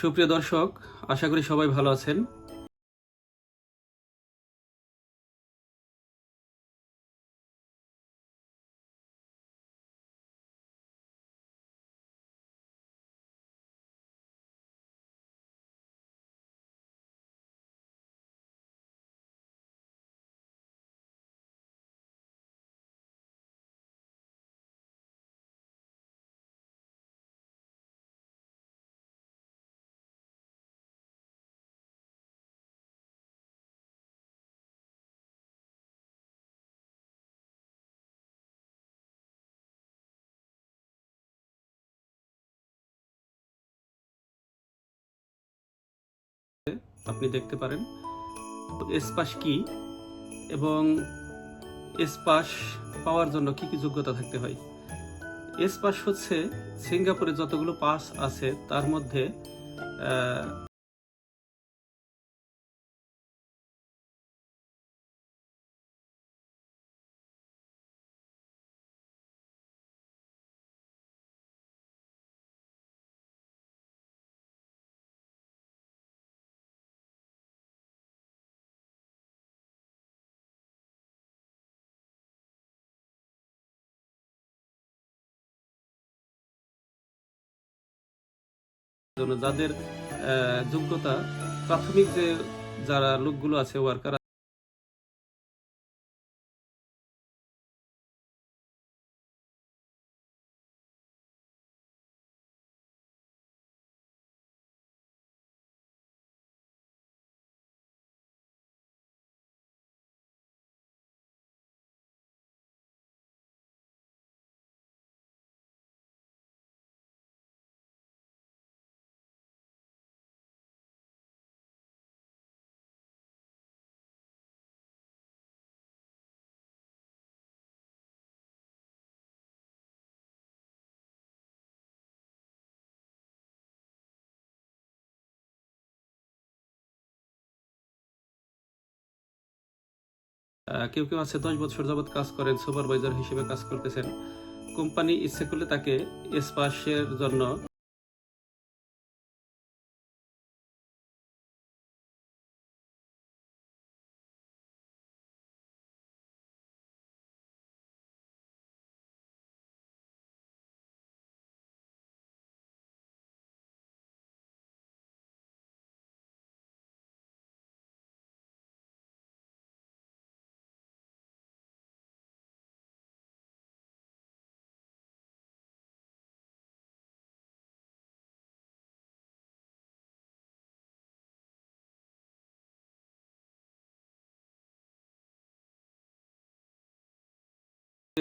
সুপ্রিয় দর্শক আশা করি সবাই ভালো আছেন। আপনি দেখতে পারেন। এসপাস কি এবং এসপাস পাওয়ার জন্য কি কি যোগ্যতা থাকতে হয়? এসপাস হচ্ছে সিঙ্গাপুরে যতগুলো পাস আছে, তার মধ্যে জন্য যাদের যোগ্যতা প্রাথমিক যে যারা লোকগুলো আছে ওয়ার্কার কেউ কেউ আছে, দশ বছর যাবৎ কাজ করেন সুপারভাইজার হিসেবে কাজ করতেছেন। কোম্পানি ইচ্ছে করলে তাকে এসপাসের জন্য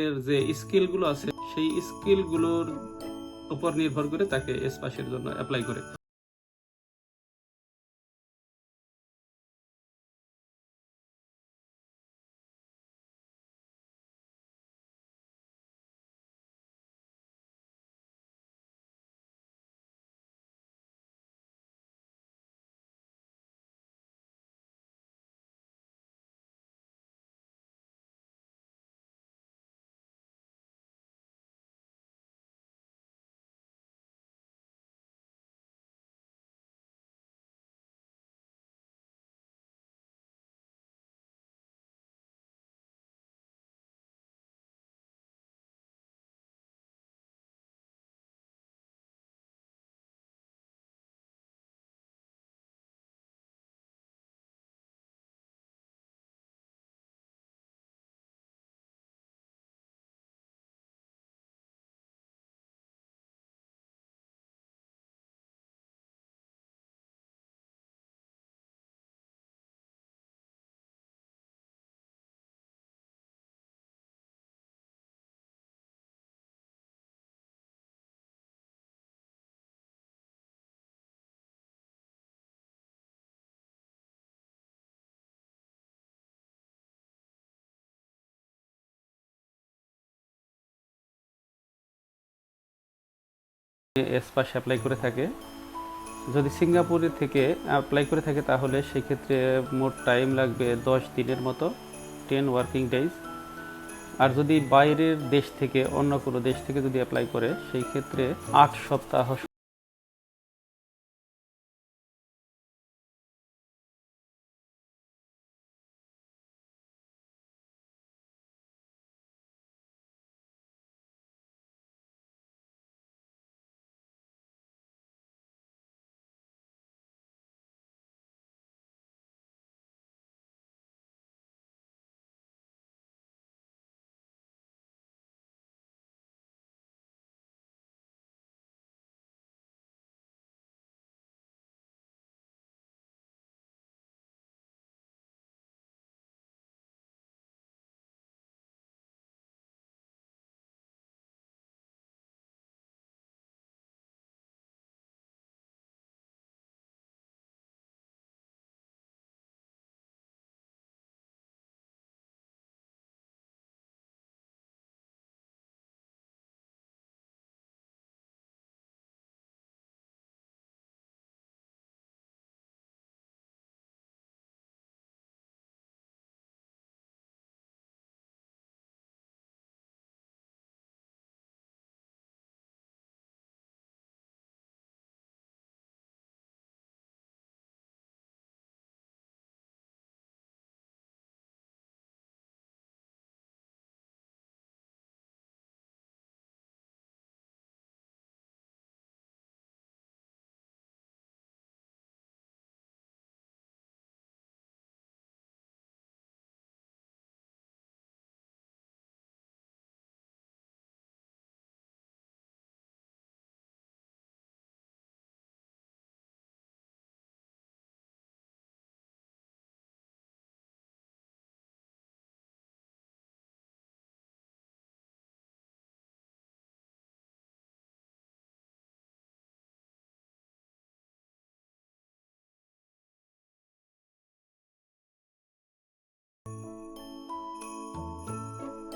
এর যে স্কিলগুলো আছে সেই স্কিলগুলোর উপর নির্ভর করে তাকে এসপাসের জন্য অ্যাপ্লাই করে। এসপাস অ্যাপ্লাই করে থাকে। যদি সিঙ্গাপুরে থেকে অ্যাপ্লাই করে থাকে তাহলে সেক্ষেত্রে মোট টাইম লাগবে দশ দিনের মতো টেন ওয়ার্কিং ডেজ আর যদি বাইরের দেশ থেকে, অন্য কোনো দেশ থেকে যদি অ্যাপ্লাই করে সেই ক্ষেত্রে আট সপ্তাহ